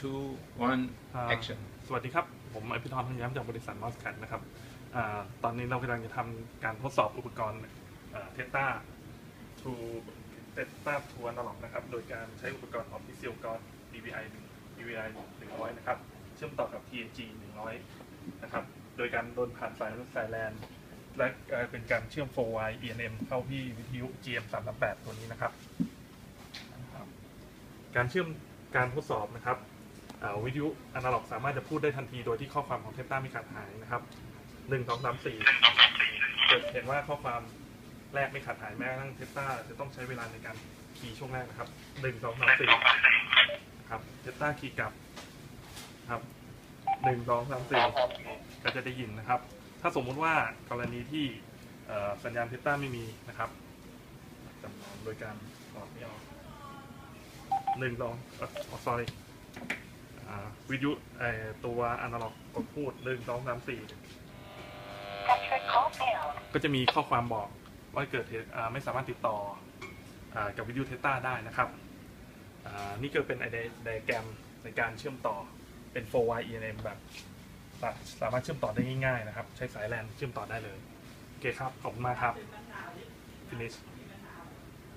two one อ่า action สวัสดีครับ ผมอภิธรทังย้ำจากบริษัทมอสแคทนะครับอาตอนนี้เรากำลังจะทำการทดสอบอุปกรณ์เทสตาทูเทสตาทูอันล็อกนะครับ โดยการใช้อุปกรณ์ Official g o d DVI 1 DVI 100 นะครับ เชื่อมต่อกับ TNG 100 นะครับ โดยการโดนผ่านสายสายแลนและเอ่อเป็นการเชื่อม 4Y ENM เข้าที่วิทยุ GM 338ตัวนี้นะครับ การเชื่อมการทดสอบนะครับอ่า วิทยุอนาล็อกสามารถจะพูดได้ทันทีโดยที่ข้อความของเทปต้าไม่ขาดหายนะครับหนึ่งสองสามสี่เกิดเห็นว่าข้อความแรกไม่ขาดหายแม้กระทั่งเทปต้าจะต้องใช้เวลาในการคีย์ช่วงแรกนะครับหนึ่งสองสามสี่ครับเทปต้าคีย์กลับครับหนึ่งสองสามสี่ก็จะได้ยินนะครับ ถ้าสมมุติว่ากรณีที่เอ่อสัญญาณเทปต้าไม่มีนะครับจำลองโดยการถอดนี่ออกหนึ่งสองเอ่อ sorry อ่า วิทยุตัวอนาล็อกกดพูดหนึ่งสองสามสี่ก็จะมีข้อความบอกว่าเกิดไม่สามารถติดต่ออกับวิทยุเทสตาได้นะครับ นี่ก็เป็นไอเดียแกรมในการเชื่อมต่อเป็น 4Y ENM แบบสาสามารถเชื่อมต่อได้ง่ายๆนะครับ ใช้สายแลนเชื่อมต่อได้เลย โอเคครับ ขอบคุณมากครับ finish